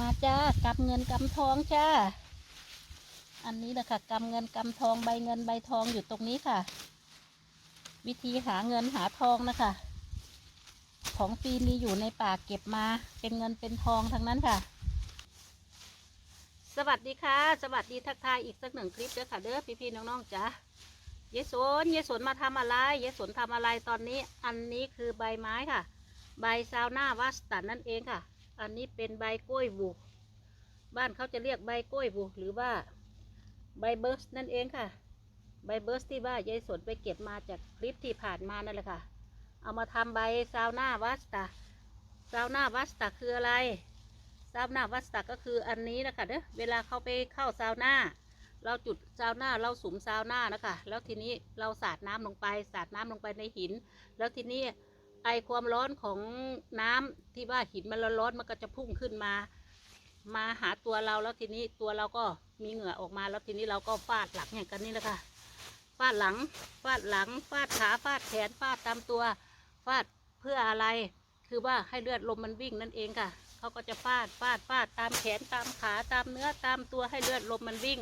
มาจ้ากำเงินกำทองจ้า อันนี้แหละค่ะกำเงินกำทองใบเงินใบทองอยู่ตรงนี้ค่ะ วิธีหาเงินหาทองนะคะ ของฟรีมีอยู่ในป่าเก็บมาเป็นเงินเป็นทองทั้งนั้นค่ะ สวัสดีค่ะ สวัสดีทักทายอีกสักหนึ่งคลิปเด้อค่ะเด้อพี่ๆน้องๆจ้าเยสนเยสนมาทำอะไรเยสนทำอะไรตอนนี้ อันนี้คือใบไม้ค่ะ ใบซาวน่าวัสตันนั่นเองค่ะ อันนี้เป็นใบกล้วยบุบ้านเขาจะเรียกใบกล้วยบุหรือว่าใบเบิร์สนั่นเองค่ะ ใบเบิร์สที่ว่ายายสนไปเก็บมาจากคลิปที่ผ่านมานั่นแหละค่ะ เอามาทำใบซาวน่าวัสตาซาวน่าวัสตาคืออะไรซาวน่าวัสตาก็คืออันนี้นะคะเด้อเวลาเขาไปเข้าซาวน่าเราจุดซาวน่าเราสุมซาวน่านะคะแล้วทีนี้เราสาดน้ำลงไปสาดน้ำลงไปในหิน แล้วทีนี้ อความร้อนของน้ำที่ว่าหินมันร้อนๆมันก็จะพุ่งขึ้นมา มาหาตัวเราแล้วทีนี้ตัวเราก็มีเหงื่อออกมาแล้วทีนี้เราก็ฟาดหลังอย่างกันนี่แหละค่ะฟาดหลังฟาดหลังฟาดขาฟาดแขนฟาดตามตัวฟาดเพื่ออะไร คือว่าให้เลือดลมมันวิ่งนั่นเองค่ะเขาก็จะฟาดฟาดฟาดตามแขนตามขาตามเนื้อตามตัวให้เลือดลมมันวิ่ง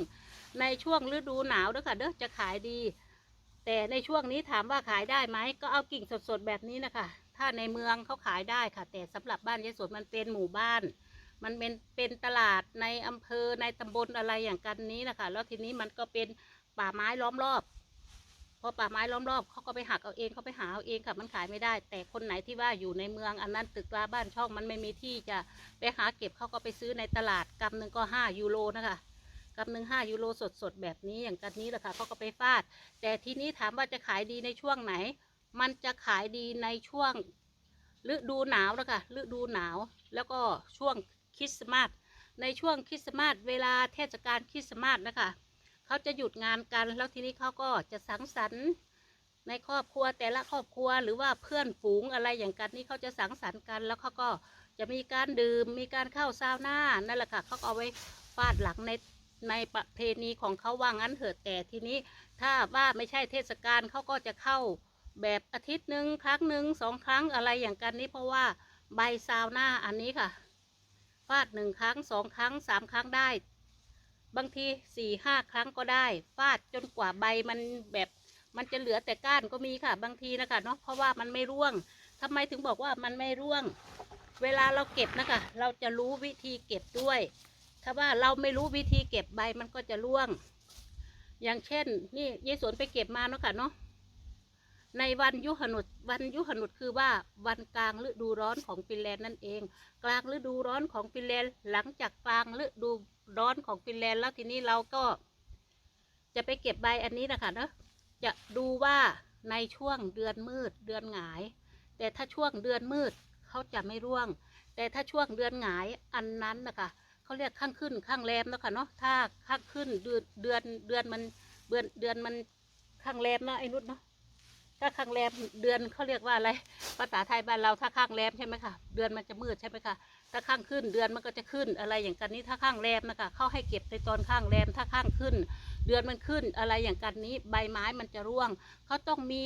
ในช่วงฤดูหนาวเด้อค่ะเด้อจะขายดี แต่ในช่วงนี้ถามว่าขายได้ไหมก็เอากิ่งสดๆแบบนี้นะคะ ถ้าในเมืองเขาขายได้ค่ะ แต่สำหรับบ้านยายสวนมันเป็นหมู่บ้าน มันเป็นเป็นตลาดในอำเภอในตำบลอะไรอย่างกันนี้นะคะ แล้วทีนี้มันก็เป็นป่าไม้ล้อมรอบพอป่าไม้ล้อมรอบเขาก็ไปหักเอาเองเขาไปหาเอาเองค่ะมันขายไม่ได้ แต่คนไหนที่ว่าอยู่ในเมืองอันนั้นตึกราบ้านช่องมันไม่มีที่จะไปหาเก็บเขาก็ไปซื้อในตลาดกำหนึ่งก็ห้ายูโรนะคะ กำหนึ่งห้ายูโรสดๆแบบนี้อย่างกันนี้แหละค่ะเขาก็ไปฟาด แต่ทีนี้ถามว่าจะขายดีในช่วงไหน มันจะขายดีในช่วงฤดูหนาวนะคะฤดูหนาว แล้วก็ช่วงคริสต์มาสในช่วงคริสต์มาสเวลาเทศกาลคริสต์มาสนะคะเขาจะหยุดงานกันแล้วทีนี้เขาก็จะสังสรรค์ในครอบครัวแต่ละครอบครัวหรือว่าเพื่อนฝูงอะไรอย่างกันนี่เขาจะสังสรรค์กัน แล้วเขาก็จะมีการดื่มมีการเข้าซาวน่านั่นแหละค่ะเขาเอาไว้ฟาดหลังใน ในประเพณีของเขาว่างั้นเถิดแต่ทีนี้ถ้าว่าไม่ใช่เทศกาลเขาก็จะเข้าแบบอาทิตย์หนึ่งครั้งหนึ่งสองครั้งอะไรอย่างกันนี้เพราะว่าใบซาวน่าอันนี้ค่ะฟาดหนึ่งครั้งสองครั้งสามครั้งได้ บางทีสี่ห้าครั้งก็ได้ ฟาดจนกว่าใบมันแบบมันจะเหลือแต่ก้านก็มีค่ะ บางทีนะคะเนาะเพราะว่ามันไม่ร่วงทำไมถึงบอกว่ามันไม่ร่วง เวลาเราเก็บนะคะ เราจะรู้วิธีเก็บด้วย ถ้าว่าเราไม่รู้วิธีเก็บใบมันก็จะร่วง อย่างเช่น นี่ยายสวนไปเก็บมาเนาะค่ะเนาะในวันยุหนุษวันยุหนุษคือว่าวันกลางฤดูร้อนของฟินแลนด์นั่นเอง กลางฤดูร้อนของฟินแลนด์หลังจากกลางฤดูร้อนของฟินแลนด์แล้วทีนี้เราก็ จะไปเก็บใบอันนี้นะคะเนาะจะดูว่าในช่วงเดือนมืดเดือนหงาย แต่ถ้าช่วงเดือนมืดเขาจะไม่ร่วง แต่ถ้าช่วงเดือนหงายอันนั้นนะคะ เขาเรียกข้างขึ้นข้างแรมแล้วค่ะเนาะถ้าข้างขึ้นเดือนเดือนเดือนมันเดือนเดือนมันข้างแรมเนาะไอ้นุชเนาะถ้าข้างแรมเดือนเขาเรียกว่าอะไรภาษาไทยบ้านเราถ้าข้างแรมใช่ไหมคะเดือนมันจะมืดใช่ไหมคะถ้าข้างขึ้นเดือนมันก็จะขึ้นอะไรอย่างกันนี้ถ้าข้างแรมนะคะเขาให้เก็บในตอนข้างแรมถ้าข้างขึ้น เดือนมันขึ้นอะไรอย่างกันนี้ใบไม้มันจะร่วงเขาต้องมี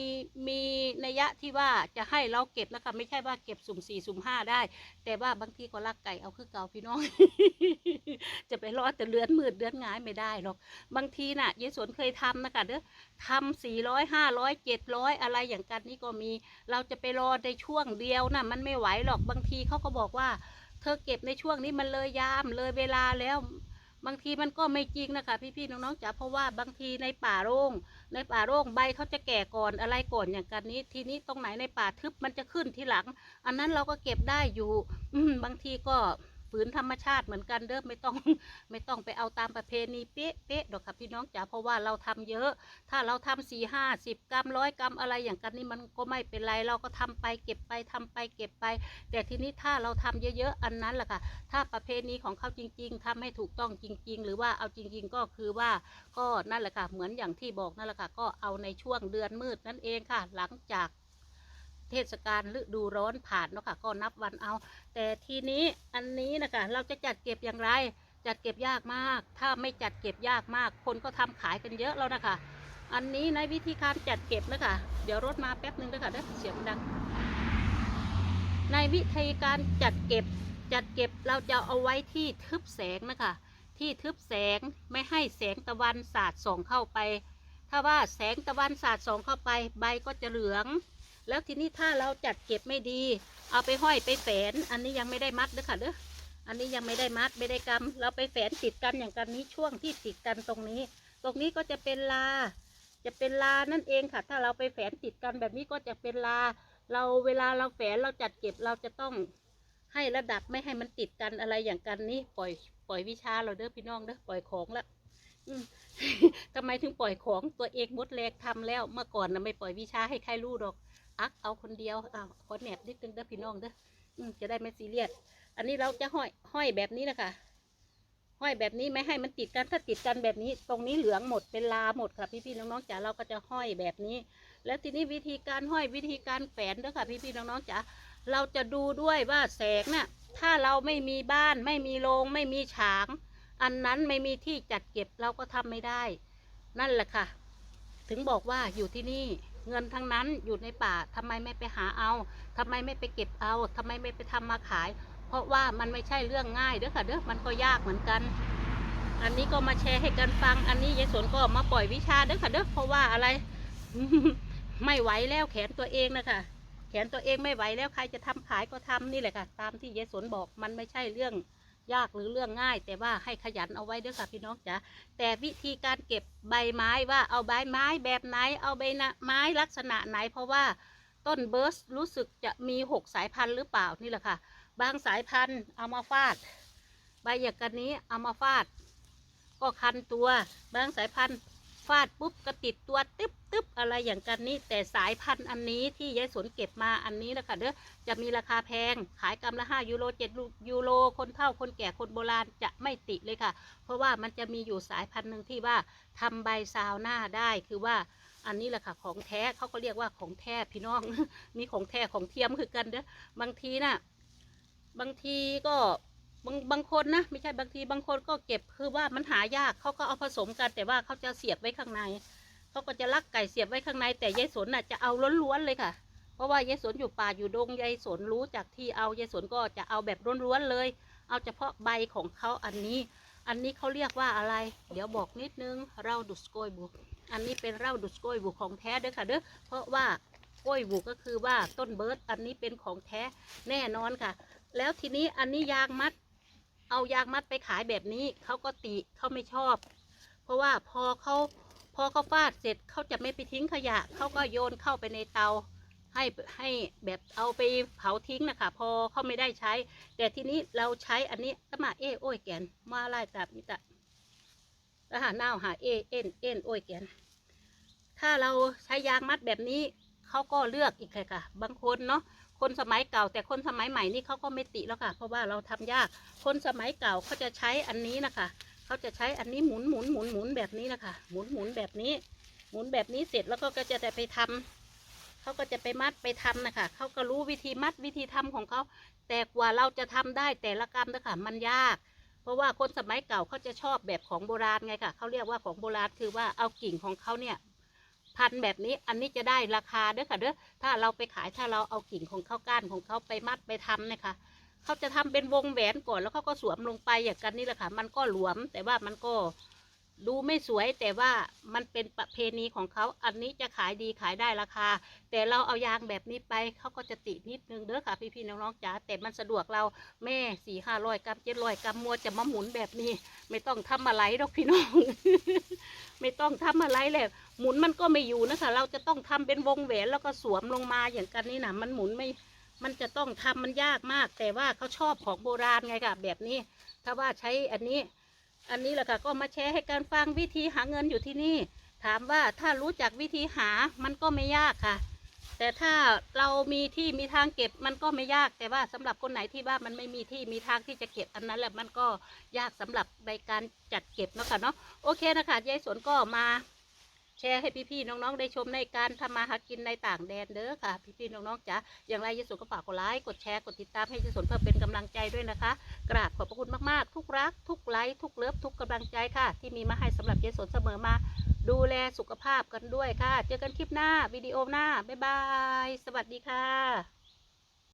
มีนัยยะที่ว่าจะให้เราเก็บนะคะไม่ใช่ว่าเก็บสุ่มสี่สุ่มห้าได้ แต่ว่าบางทีก็ลักไก่เอาคือเก่าพี่น้อง จะไปรอแต่เดือนมืดเดือนหงายไม่ได้หรอก บางทีน่ะยายสวนเคยทำนะคะเด้อทำสี่ร้อยห้าร้อยเจ็ดร้อยอะไรอย่างกันนี่ก็มี เราจะไปรอในช่วงเดียวน่ะมันไม่ไหวหรอกบางทีเขาก็บอกว่าเธอเก็บในช่วงนี้มันเลยยามเลยเวลาแล้ว บางทีมันก็ไม่จริงนะคะ พี่ๆน้องๆจ๋าเพราะว่าบางทีในป่าโร่งในป่าโร่งใบเขาจะแก่ก่อนอะไรก่อนอย่างกันนี้ ทีนี้ตรงไหนในป่าทึบมันจะขึ้นทีหลัง อันนั้นเราก็เก็บได้อยู่อืบางทีก็ ฝืนธรรมชาติเหมือนกันเด้อไม่ต้องไม่ต้องไปเอาตามประเพณีเป๊ะเป๊ะๆดอกค่ะพี่น้องจ๋าเพราะว่าเราทำเยอะ ถ้าเราทำสี่ห้าสิบกรัมร้อยกรัมอะไรอย่างกันนี่มันก็ไม่เป็นไรเราก็ทำไปเก็บไปทำไปเก็บไป แต่ทีนี้ถ้าเราทำเยอะๆ อันนั้นแหละค่ะ ถ้าประเพณีของเขาจริง ๆทำให้ถูกต้องจริง ๆ หรือว่าเอาจริง ๆ ก็คือว่าก็นั่นแหละค่ะเหมือนอย่างที่บอกนั่นแหละค่ะก็เอาในช่วงเดือนมืดนั่นเองค่ะ หลังจาก เทศกาลฤดูร้อนผ่านเนาะค่ะก็นับวันเอา แต่ทีนี้อันนี้นะคะเราจะจัดเก็บอย่างไร จัดเก็บยากมาก ถ้าไม่จัดเก็บยากมาก คนก็ทำขายกันเยอะแล้วนะคะ อันนี้ในวิธีการจัดเก็บนะคะเดี๋ยวรถมาแป๊บนึงนะคะเด้เสียงดัง ในวิธีการจัดเก็บจัดเก็บเราจะเอาไว้ที่ทึบแสงนะคะ ที่ทึบแสงไม่ให้แสงตะวันสาดส่องเข้าไป ถ้าว่าแสงตะวันสาดส่องเข้าไป ใบก็จะเหลือง แล้วทีนี้ถ้าเราจัดเก็บไม่ดี เอาไปห้อยไปแฝน อันนี้ยังไม่ได้มัดเด้อค่ะเด้ออันนี้ยังไม่ได้มัดไม่ได้กำเราไปแฝนติดกันอย่างกันนี้ช่วงที่ติดกันตรงนี้ ตรงนี้ก็จะเป็นลา จะเป็นลานั่นเองค่ะ ถ้าเราไปแฝนติดกันแบบนี้ก็จะเป็นลา เราเวลาเราแฝนเราจัดเก็บเราจะต้องให้ระดับไม่ให้มันติดกันอะไรอย่างกันนี่ปล่อยปล่อยวิชาเราเด้อพี่น้องเด้อปล่อยของละอืมทำไมถึงปล่อยของตัวเองมดแรกทำแล้วเมื่อก่อนนะไม่ปล่อยวิชาให้ใครรู้หรอก อักเอาคนเดียวอ้าวขอแหนบนิดนึงเด้อพี่น้องเด้อจะได้ไม่ซีเรียสอันนี้เราจะห้อยห้อยแบบนี้นะคะห้อยแบบนี้ไม่ให้มันติดกันถ้าติดกันแบบนี้ตรงนี้เหลืองหมดเป็นลาหมดค่ะพี่พี่ๆน้องๆจ๋าเราก็จะห้อยแบบนี้ แล้วทีนี้วิธีการห้อยวิธีการแฝนด้วยค่ะพี่พี่ๆน้องๆจ๋าเราจะดูด้วยว่าแสงน่ะถ้าเราไม่มีบ้านไม่มีโรงไม่มีฉาง อันนั้นไม่มีที่จัดเก็บเราก็ทำไม่ได้ นั่นแหละค่ะ ถึงบอกว่าอยู่ที่นี่ เงินทั้งนั้นอยู่ในป่าทำไมไม่ไปหาเอาทำไมไม่ไปเก็บเอาทำไมไม่ไปทำมาขาย เพราะว่ามันไม่ใช่เรื่องง่ายเด้อค่ะเด้อมันก็ยากเหมือนกัน อันนี้ก็มาแชร์ให้กันฟัง อันนี้ยายสนก็มาปล่อยวิชาเด้อค่ะเด้อเพราะว่าอะไร ไม่ไหวแล้วแขนตัวเองนะคะแขนตัวเองไม่ไหวแล้วใครจะทำขายก็ทำนี่แหละค่ะ ตามที่ยายสนบอกมันไม่ใช่เรื่อง ยากหรือเรื่องง่าย แต่ว่าให้ขยันเอาไว้เด้อค่ะพี่น้องจ๋าแต่วิธีการเก็บใบไม้ว่าเอาใบไม้แบบไหนเอาใบไม้ลักษณะไหน เพราะว่าต้นเบิร์สรู้สึกจะมีหกสายพันธุ์หรือเปล่านี่แหละค่ะ บางสายพันธุ์เอามาฟาด ใบอย่างกันนี้เอามาฟาด ก็คันตัว บางสายพันธุ์ ฟาดปุ๊บก็ติดตัวตึ๊บตึ๊บอะไรอย่างกันนี้แต่สายพันธุ์อันนี้ที่ยายสนเก็บมาอันนี้นะคะเด้อจะมีราคาแพงขายกำละห้ายูโรเจ็ดยูโรคนเฒ่าคนแก่คนโบราณจะไม่ติเลยค่ะ เพราะว่ามันจะมีอยู่สายพันธุ์หนึ่งที่ว่าทำใบซาวหน้าได้คือว่าอันนี้แหละค่ะของแท้เขาก็เรียกว่าของแท้พี่น้องมีของแท้ของเทียมคือกันเด้อบางทีน่ะบางทีก็ บางบางคนนะไม่ใช่บางทีบางคนก็เก็บคือว่ามันหายากเขาก็เอาผสมกัน แต่ว่าเขาจะเสียบไว้ข้างในเขาก็จะลักไก่เสียบไว้ข้างใน แต่ยายสนน่ะจะเอาล้วนๆเลยค่ะ เพราะว่ายายสนอยู่ป่าอยู่ดงยายสนรู้จากที่เอายายสนก็จะเอาแบบล้วนๆเลย เอาเฉพาะใบของเขาอันนี้ อันนี้เขาเรียกว่าอะไร เดี๋ยวบอกนิดนึงเราดุสโกยบุอันนี้เป็นเราดุสโกยบุของแท้เด้อค่ะเด้อเพราะว่าโกยบุก็คือว่าต้นเบิร์ดอันนี้เป็นของแท้แน่นอนค่ะ แล้วทีนี้อันนี้ยางมัด เอายางมัดไปขายแบบนี้เขาก็ติเขาไม่ชอบ เพราะว่าพอเขาพอเขาฟาดเสร็จเขาจะไม่ไปทิ้งขยะเขาก็โยนเข้าไปในเตา ให้ให้แบบเอาไปเผาทิ้งนะคะ พอเขาไม่ได้ใช้ แต่ทีนี้เราใช้อันนี้ตะมาเอ้โอ้ยแกนมาไล่ตับมิตะแล้วหาหน้าหาเอเอ็นเอ็นโอ้ยแกนถ้าเราใช้ยางมัดแบบนี้เขาก็เลือกอีกเลยค่ะ บางคนเนาะ คนสมัยเก่า แต่คนสมัยใหม่นี่เขาก็ไม่ติแล้วค่ะ เพราะว่าเราทำยาก คนสมัยเก่าเขาจะใช้อันนี้นะคะเขาจะใช้อันนี้หมุนหมุนหมุนหมุนแบบนี้นะคะหมุนหมุนแบบนี้ หมุนแบบนี้เสร็จแล้วก็ก็จะได้ไปทำเขาก็จะไปมัดไปทำนะคะเขาก็รู้วิธีมัดวิธีทำของเขาแต่กว่าเราจะทำได้แต่ละกรรมนะคะมันยาก เพราะว่าคนสมัยเก่าเขาจะชอบแบบของโบราณไงค่ะเขาเรียกว่าของโบราณคือว่าเอากิ่งของเขาเนี่ย พันแบบนี้อันนี้จะได้ราคาเด้อค่ะเด้อถ้าเราไปขายถ้าเราเอากิ่งของเขาก้านของเขาไปมัดไปทำเนี่ยค่ะเขาจะทำเป็นวงแหวนก่อนแล้วเขาก็สวมลงไปอย่างกันนี่แหละค่ะ มันก็หลวมแต่ว่ามันก็ ดูไม่สวยแต่ว่ามันเป็นประเพณีของเขาอันนี้จะขายดีขายได้ราคา แต่เราเอายางแบบนี้ไปเขาก็จะตินิดนึงเด้อค่ะพี่ๆน้องๆจ๋าแต่มันสะดวกเราแม่สี่ห้าร้อยกรัมเจ็ดร้อยกรัมมัวจะมาหมุนแบบนี้ ไม่ต้องทำอะไรหรอกพี่น้อง ไม่ต้องทำอะไรแหละหมุนมันก็ไม่อยู่นะคะเราจะต้องทำเป็นวงแหวนแล้วก็สวมลงมาอย่างกันนี่นะมันหมุนไม่มันจะต้องทำมันยากมาก แต่ว่าเขาชอบของโบราณไงค่ะแบบนี้ ถ้าว่าใช้อันนี้ อันนี้แหละค่ะก็มาแชร์ให้การฟังวิธีหาเงินอยู่ที่นี่ ถามว่าถ้ารู้จักวิธีหามันก็ไม่ยากค่ะ แต่ถ้าเรามีที่มีทางเก็บมันก็ไม่ยากแต่ว่าสำหรับคนไหนที่ว่ามันไม่มีที่มีทางที่จะเก็บอันนั้นแหละมันก็ยากสำหรับในการจัดเก็บเนาะค่ะเนาะโอเคนะคะยายสวนก็มา แชร์ให้พี่ๆน้องๆได้ชมในการทำมาหากินในต่างแดนเด้อค่ะ พี่ๆน้องๆจ๋าอย่างไรยายสวนก็ฝากกดไลค์กดแชร์กดติดตามให้ยายสวนเพื่อเป็นกำลังใจด้วยนะคะ กราบขอบพระคุณมากๆ ทุกรัก ทุกไลค์ทุกเลิฟทุกกำลังใจค่ะ ที่มีมาให้สำหรับยายสวนเสมอมา ดูแลสุขภาพกันด้วยค่ะ เจอกันคลิปหน้าวิดีโอหน้าบ๊ายบาย สวัสดีค่ะ